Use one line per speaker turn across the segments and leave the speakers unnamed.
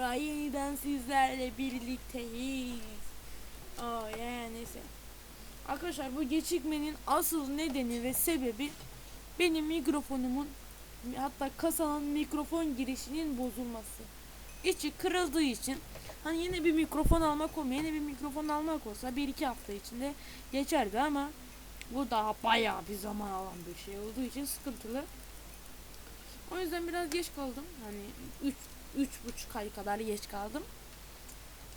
sonra yeniden sizlerle birlikteyiz. Aa yani neyse. Arkadaşlar bu gecikmenin asıl nedeni ve sebebi benim mikrofonumun hatta kasanın mikrofon girişinin bozulması. İçi kırıldığı için hani yine bir mikrofon almak olmuyor. Yine bir mikrofon almak olsa bir iki hafta içinde geçerdi ama bu daha bayağı bir zaman alan bir şey olduğu için sıkıntılı. O yüzden biraz geç kaldım. Hani 3 üç, buçuk ay kadar geç kaldım.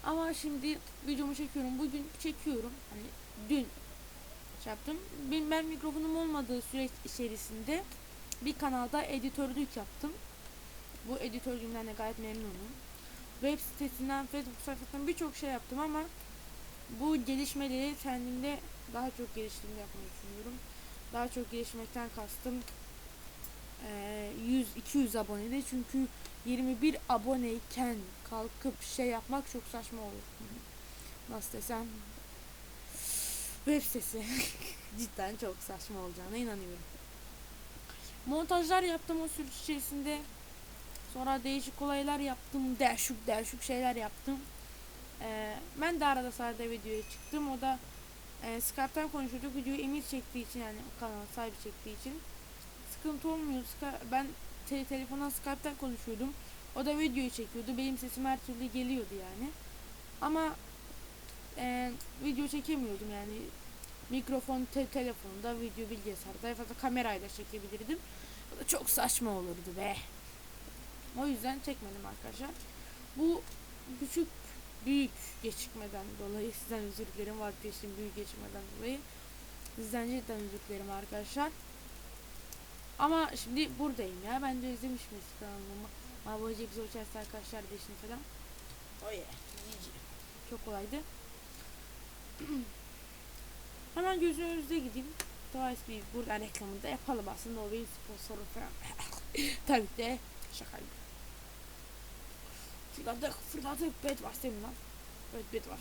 Ama şimdi videomu çekiyorum. Bugün çekiyorum. Hani dün şey yaptım. Ben, ben mikrofonum olmadığı süreç içerisinde bir kanalda editörlük yaptım. Bu editörlüğümden de gayet memnunum. Web sitesinden, Facebook sayfasından birçok şey yaptım ama bu gelişmeleri kendimde daha çok geliştirme yapmayı düşünüyorum. Daha çok gelişmekten kastım eee, 100-200 abonede çünkü 21 aboneyken kalkıp şey yapmak çok saçma olur. Nasıl desem web sitesi cidden çok saçma olacağına inanıyorum. Montajlar yaptım o süreç içerisinde. Sonra değişik olaylar yaptım. Değişik değişik şeyler yaptım. Eee, ben de arada sırada videoya çıktım. O da e, Skype'tan konuşuyorduk. Videoyu Emir çektiği için yani kanal sahibi çektiği için sıkıntı olmuyor. Ben te- telefondan Skype'tan konuşuyordum. O da videoyu çekiyordu. Benim sesim her türlü geliyordu yani. Ama e, video çekemiyordum yani. Mikrofon te- telefonda, video bilgisayarda ya da kamerayla çekebilirdim. O da çok saçma olurdu be. O yüzden çekmedim arkadaşlar. Bu küçük büyük geçikmeden dolayı sizden özür dilerim vazgeçtim büyük geçikmeden dolayı sizden cidden özür dilerim arkadaşlar ama şimdi buradayım ya ben de özlemişim eski kanalımı Mabacı bize uçarsa arkadaşlar deşini falan oh yeah GG. çok kolaydı hemen gözünüzde gideyim Twice bir burada reklamını da yapalım aslında o benim sponsorum falan tabii ki de şakaydı Fırladık, fırladık. Bed var mi lan? Evet, bed var.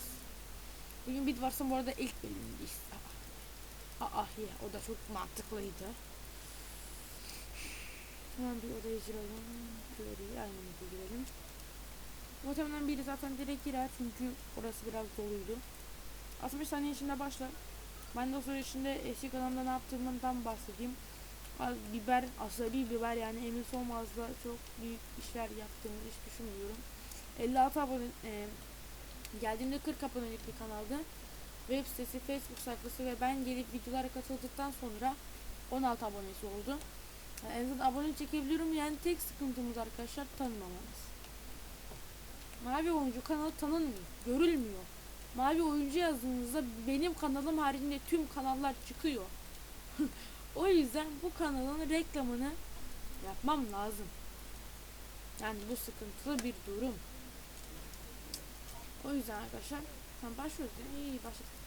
Bugün bed varsa bu arada ilk bölümündeyiz. Aa, aa ya, o da çok mantıklıydı. Hemen bir odaya girelim. Şöyle aynı odaya girelim. Muhtemelen biri zaten direkt girer çünkü orası biraz doluydu. 60 saniye içinde başla. Ben de o süre içinde eski kanalımda ne yaptığımdan bahsedeyim. Biber, asabi biber yani Emir Solmaz'da çok büyük işler yaptığımı hiç düşünmüyorum. 56 abone e, geldiğimde 40 abonelik bir kanaldı. Web sitesi, Facebook sayfası ve ben gelip videolara katıldıktan sonra 16 abonesi oldu. En azından abone çekebiliyorum yani tek sıkıntımız arkadaşlar tanınmamamız. Mavi oyuncu kanalı tanınmıyor, görülmüyor. Mavi oyuncu yazdığınızda benim kanalım haricinde tüm kanallar çıkıyor. o yüzden bu kanalın reklamını yapmam lazım. Yani bu sıkıntılı bir durum. O yüzden arkadaşlar tamam başlıyoruz yani iyi başladık.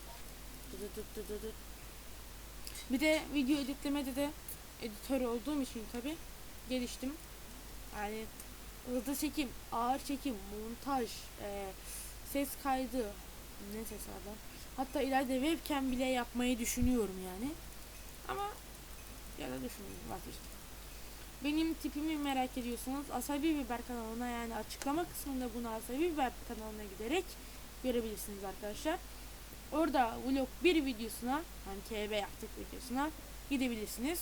Dı dı dı dı dı dı. Bir de video editlemede de editör olduğum için tabi geliştim. Yani hızlı çekim, ağır çekim, montaj, e, ses kaydı, ne ses var Hatta ileride webcam bile yapmayı düşünüyorum yani. Ama ya da düşünüyorum vazgeçtim. Benim tipimi merak ediyorsanız Asabi Biber kanalına yani açıklama kısmında bunu Asabi Biber kanalına giderek görebilirsiniz arkadaşlar. Orada vlog bir videosuna hani KB yaptık videosuna gidebilirsiniz.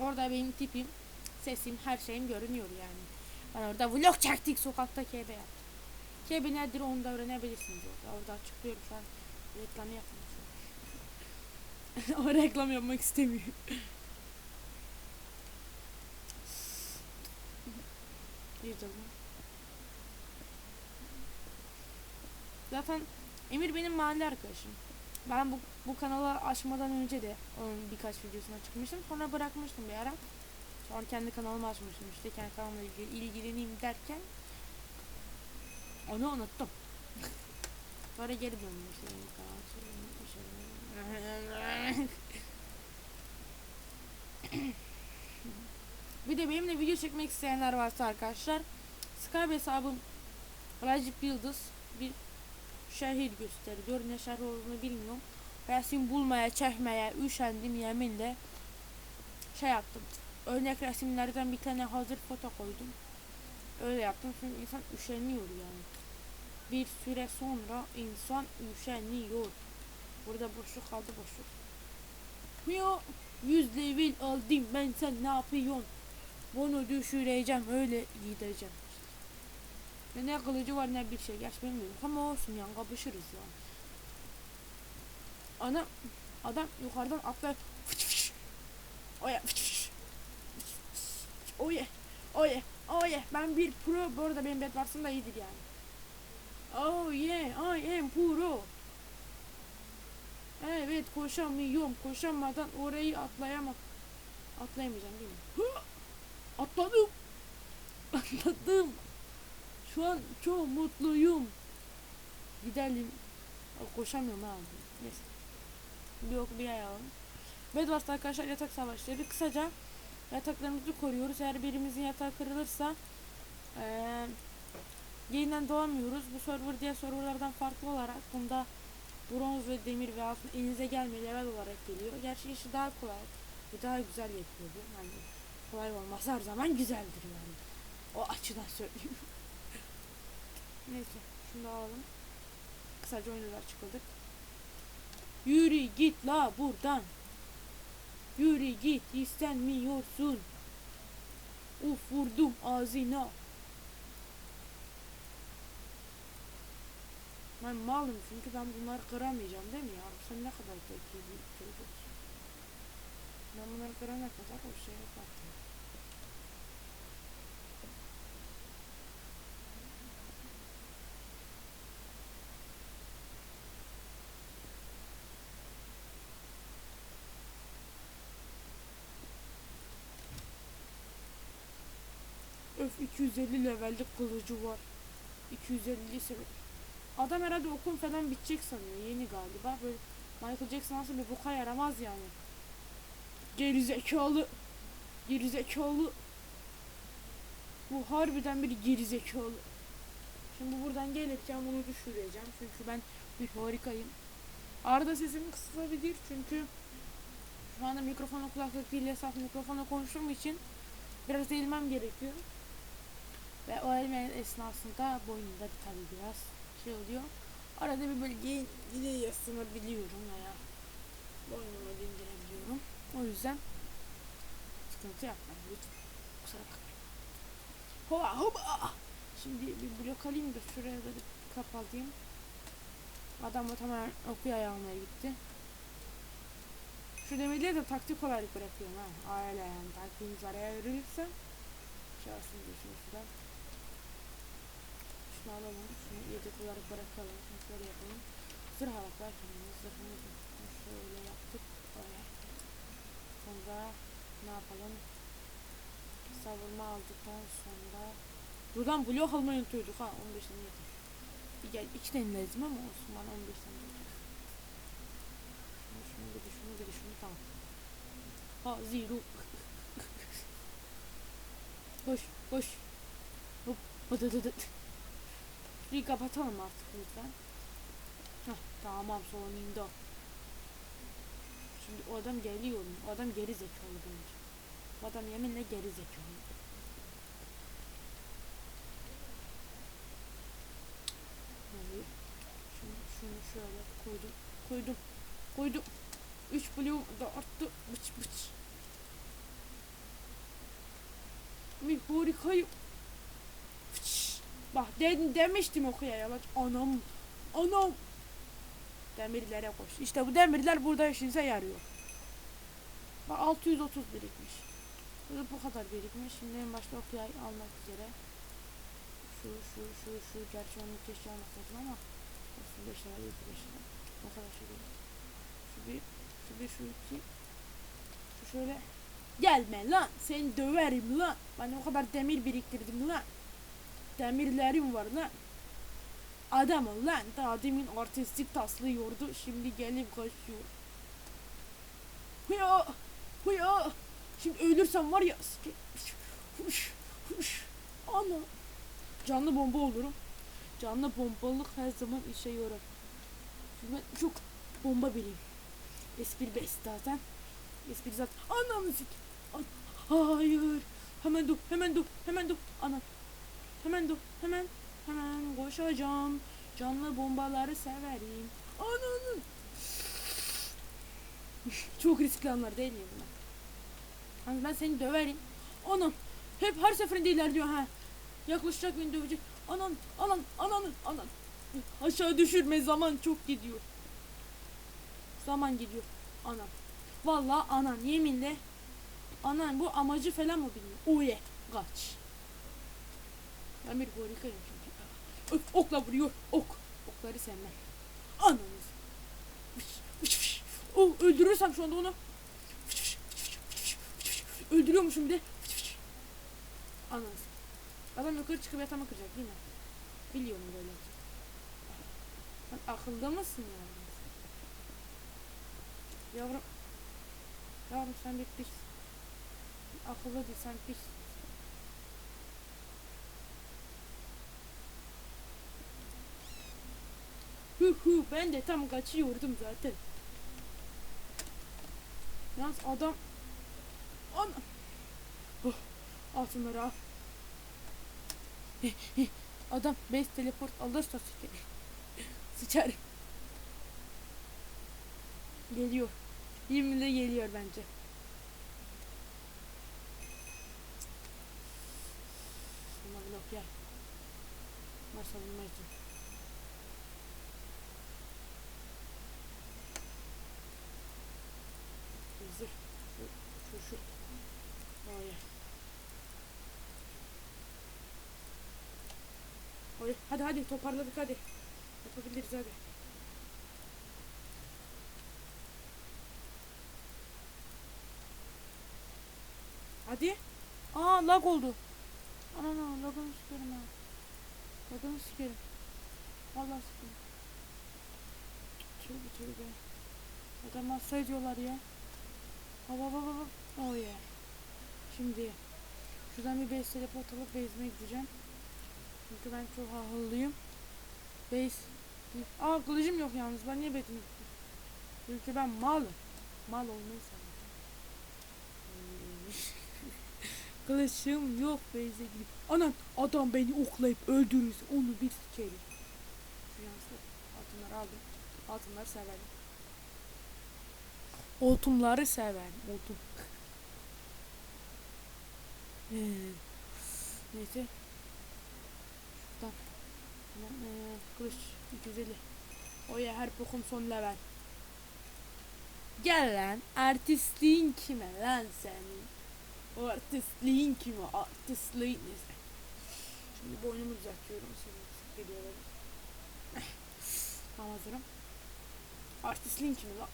Orada benim tipim, sesim, her şeyim görünüyor yani. Ben orada vlog çektik sokakta KB yaptık. KB nedir onu da öğrenebilirsiniz orada. Orada açıklıyorum şu an. Reklam yapmıyorum. o reklam yapmak istemiyor. Girdim. Zaten Emir benim mahalle arkadaşım. Ben bu, bu kanalı açmadan önce de onun birkaç videosuna çıkmıştım. Sonra bırakmıştım bir ara. Sonra kendi kanalımı açmıştım işte. Kendi kanalımla ilgili ilgileneyim derken onu unuttum. Sonra geri şey- Bir de benimle video çekmek isteyenler varsa arkadaşlar Skype hesabım Rajip Yıldız bir şehir gösteriyor. Ne şehir olduğunu bilmiyorum. Resim bulmaya, çekmeye üşendim yeminle şey yaptım. örnek resimlerden bir tane hazır foto koydum. Öyle yaptım çünkü insan üşeniyor yani. Bir süre sonra insan üşeniyor. Burada boşluk kaldı boşluk. Ya 100 level aldım ben sen ne yapıyorsun? Bunu düşüreceğim öyle gideceğim. Ve ne kılıcı var ne bir şey. Gerçi bilmiyorum ama olsun yani kapışırız yani. Ana adam yukarıdan atlar. Fıç fıç. Oya fıç fıç. Oye. Oye. Oye. Ben bir pro. Bu arada benim bedvarsım da iyidir yani. Oh yeah. I am pro. Evet koşamıyorum. Koşamadan orayı atlayamam. Atlayamayacağım değil mi? Atladım. Atladım. Şu an çok mutluyum. Gidelim. Koşamıyorum ha. Neyse. Bir ok bir ayağım. Bedwars arkadaşlar yatak savaşları. Kısaca yataklarımızı koruyoruz. Eğer birimizin yatağı kırılırsa eee yeniden doğamıyoruz. Bu server diğer serverlardan farklı olarak bunda bronz ve demir ve altın elinize gelmiyor level olarak geliyor. Gerçi işi daha kolay ve daha güzel yapıyor bu. Yani kolay olmaz her zaman güzeldir yani. O açıdan söyleyeyim. Neyse şunu alalım. Kısaca oyunlar çıkıldık. Yürü git la buradan. Yürü git istenmiyorsun. Uf vurdum ağzına. Ben malım çünkü ben bunları kıramayacağım değil mi ya? Sen ne kadar zeki bir çocuksun. Ben bunları kırana kadar o şeye baktım. 250 levellik kılıcı var. 250 seviye. Adam herhalde okul falan bitecek sanıyor. Yeni galiba. Böyle Michael Jackson nasıl bir boka yaramaz yani. Gerizekalı. Gerizekalı. Bu harbiden bir gerizekalı. Şimdi buradan gelirken bunu düşüreceğim. Çünkü ben bir harikayım. Arada sesim kısılabilir çünkü şu anda mikrofona kulaklık değil hesap mikrofona konuştuğum için biraz eğilmem gerekiyor. Ve o eğilmenin esnasında boynumda tabii biraz şey oluyor. Arada bir böyle yine yaslanabiliyorum veya boynumu dindirebiliyorum. O yüzden sıkıntı yapmayın lütfen. Kusura. Hova hova. Şimdi bir blok alayım da şuraya da bir kapatayım. Adam da tamamen okuya almaya gitti. Şu demirleri de taktik olarak bırakıyorum ha. Öyle yani taktiğimiz araya verilirse şey olsun diyorsun şuradan. Şunu alalım. Şunu yedek olarak bırakalım. Şöyle yapalım. Zırh alak var kendimiz. Zırhımızı şöyle yaptık. Böyle. Sonra ne yapalım? Savurma aldıktan sonra Buradan blok almayı unutuyorduk ha 15 tane yeter. Bir gel iki tane lazım ama olsun bana 15 tane yeter. Şunu şunu bir de şunu bir de şunu tamam. Ha zero. koş koş. Hop hadi Şurayı kapatalım artık lütfen. Hah tamam sonunda. Şimdi o adam geliyor mu? O adam geri zekalı bence. O adam yeminle geri zekalı. Şunu, şunu şöyle koydum. Koydum. Koydum. 3 bloğum da arttı. Bıç bıç. Bir harikayım. Bak de, demiştim okuya yalaç. Anam. Anam. Demirlere koş. İşte bu demirler burada işinize yarıyor. Bak 630 birikmiş. Bu kadar birikmiş. Şimdi en başta okuya almak üzere. Şu şu şu şu. Gerçi onu keşke almak lazım ama. Olsun 5 lira 7 5 lira. Ne kadar şey değil. Şu bir. Şu bir şu iki. Şu şöyle. Gelme lan. Seni döverim lan. Ben o kadar demir biriktirdim lan. Demirlerim var lan. Adam ol lan. Daha demin artistik taslıyordu. Şimdi gelip kaçıyor. Huya. Huya. Şimdi ölürsem var ya. Huş. Huş. Ana. Canlı bomba olurum. Canlı bombalık her zaman işe yarar. Çünkü ben çok bomba biriyim. Espri best zaten. Espri zaten. Ananı sik. An Hayır. Hemen dur, hemen dur, hemen dur. Ana. Hemen dur, hemen. Hemen koşacağım. Canlı bombaları severim. Ananın. Çok riskli anlar değil mi bunlar? Hani ben seni döverim. Anam. Hep her seferinde ilerliyor ha. Yaklaşacak beni dövecek. Anan, anan, ananı, anan. Aşağı düşürme zaman çok gidiyor. Zaman gidiyor. Anam. Vallahi anan yeminle. Anan bu amacı falan mı bilmiyor? Oye kaç. Bir harikayım çünkü. Öf, okla vuruyor. Ok. Okları sevmem. Ananız. Fış, fış, fış. Oh öldürürsem şu anda onu. Fış, fış, fış, fış, fış. Öldürüyormuşum bir de. Fış, fış. Ananız. Adam yukarı çıkıp yatağıma kıracak değil mi? Biliyorum böyle. Sen akılda mısın yani? Yavrum. Yavrum sen bir pis. Akıllı değil sen pis. Hu hu ben de tam kaçıyordum zaten. Yalnız adam Ana. Oh, altınları al. Adam base teleport alırsa sıçar. Sıçar. Geliyor. 20 de geliyor bence. Sana blok gel. Masa bulmak için. Hazır. Şu şu. şu. Oya. Oy, hadi hadi toparladık hadi. Yapabiliriz hadi. Hadi. Aa lag oldu. Ana ana lagını sikerim ha. Lagını sikerim. Vallahi sikerim. Tövbe tövbe. Adam hasta ediyorlar ya. Hava hava hava. Oh yeah. Şimdi şuradan bir base teleport alıp base'ime gideceğim. Çünkü ben çok ahıllıyım. Base. Aa kılıcım yok yalnız. Ben niye base'ime gittim? Çünkü ben malım. Mal olmayı seviyorum. Kılıçım yok Beyze gidip. Anam adam beni oklayıp öldürürse onu bir sikerim. Şu yansıdı. Altınları aldım. Altınları severim. Otumları severim. Otum. Ee, Neyse. Ee, kılıç 250. Oya her bokum son level. Gel lan. Artistliğin kime lan senin? O artistliğin kimi? Artistliğin neyse. Şimdi boynumu düzeltiyorum. Şimdi geliyor Tamam hazırım. Artistliğin kimi lan?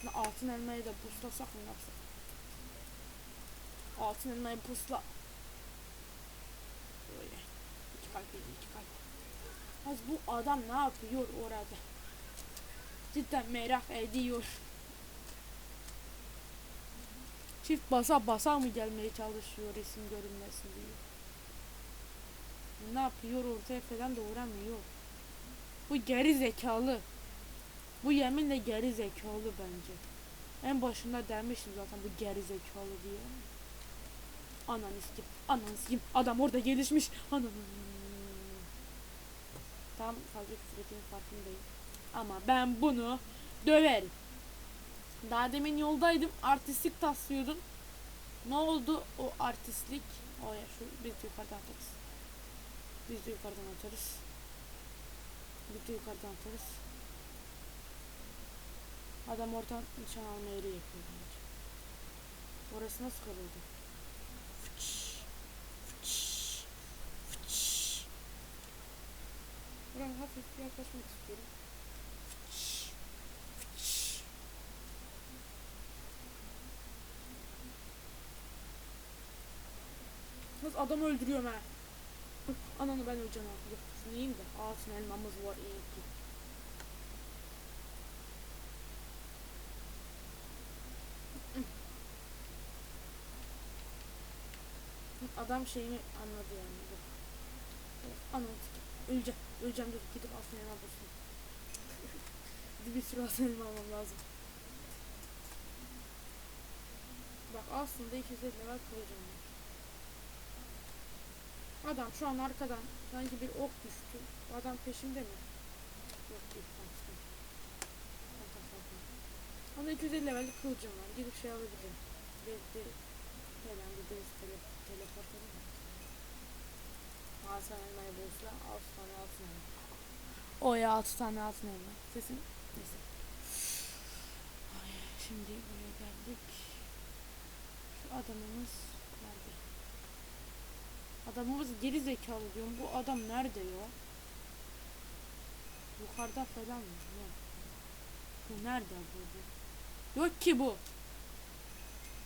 Şimdi altın elmayı da buslasak mı yapsak? Altın elmayı pusla. Böyle. İki kalp yedi, iki kalp. Az bu adam ne yapıyor orada? Cidden merak ediyor. Çift basa basa mı gelmeye çalışıyor resim görünmesin diye. Ne yapıyor ortaya falan da uğramıyor. Bu geri zekalı. Bu yeminle geri zekalı bence. En başında demiştim zaten bu geri zekalı diye. Ananı sikim. Ananı sikim. Adam orada gelişmiş. Ananı. Tam fazla küfür farkındayım. Ama ben bunu döverim. Daha demin yoldaydım. Artistlik taslıyordum. Ne oldu o artistlik? O ya şu biz de yukarıdan atarız. Biz de yukarıdan atarız. Biz de yukarıdan atarız. Adam oradan nişan alma yeri yapıyor. Orası nasıl kırıldı? Fıç, fıç, fıç. Buraya hafif yaklaşmak istiyorum. Nasıl adamı öldürüyorum ha. Ananı ben öleceğim abi. Yiyeyim de. Altın elmamız var iyi ki. Adam şeyimi anladı yani. Sikeyim. Öleceğim. Öleceğim dur. Gidip altın elma bulsun. Bir sürü altın elma almam lazım. Bak aslında 250 level kılıcım var. Adam şu an arkadan sanki bir ok düştü. Adam peşimde mi? Yok değil. Onda 250 level kılıcım var. Gidip şey alabilirim. Belki falan bir tele, teleport edeyim sana elmayı bulsa 6 tane altın elma. O ya 6 tane altın elma. Sesim neyse. Ay, şimdi buraya geldik. Şu adamımız nerede? Adamımız geri zekalı diyorum. Bu adam nerede ya? Yukarıda falan mı? Yok. Bu nerede bu? bu? Yok ki bu.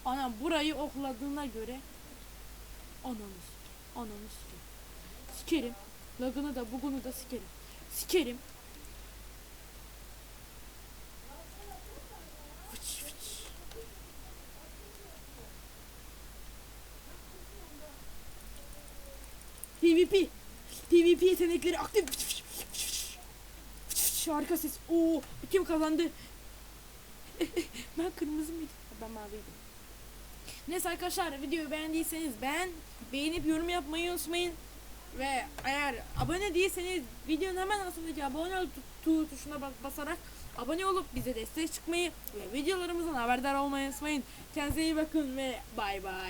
Ana burayı okladığına göre ananı sikerim. Sikerim. Lagını da bugunu da sikerim. Sikerim. Fıç fıç. PvP. PvP yetenekleri aktif. Fıç fıç fıç fıç. Fıç fıç. Harika ses. Oo, kim kazandı? ben kırmızı mıydım? Ben maviydim. Neyse arkadaşlar videoyu beğendiyseniz beğen, beğenip yorum yapmayı unutmayın. Ve eğer abone değilseniz videonun hemen altındaki abone ol tu- tu- tuşuna bas- basarak abone olup bize destek çıkmayı ve videolarımızdan haberdar olmayı unutmayın. Kendinize iyi bakın ve bay bay.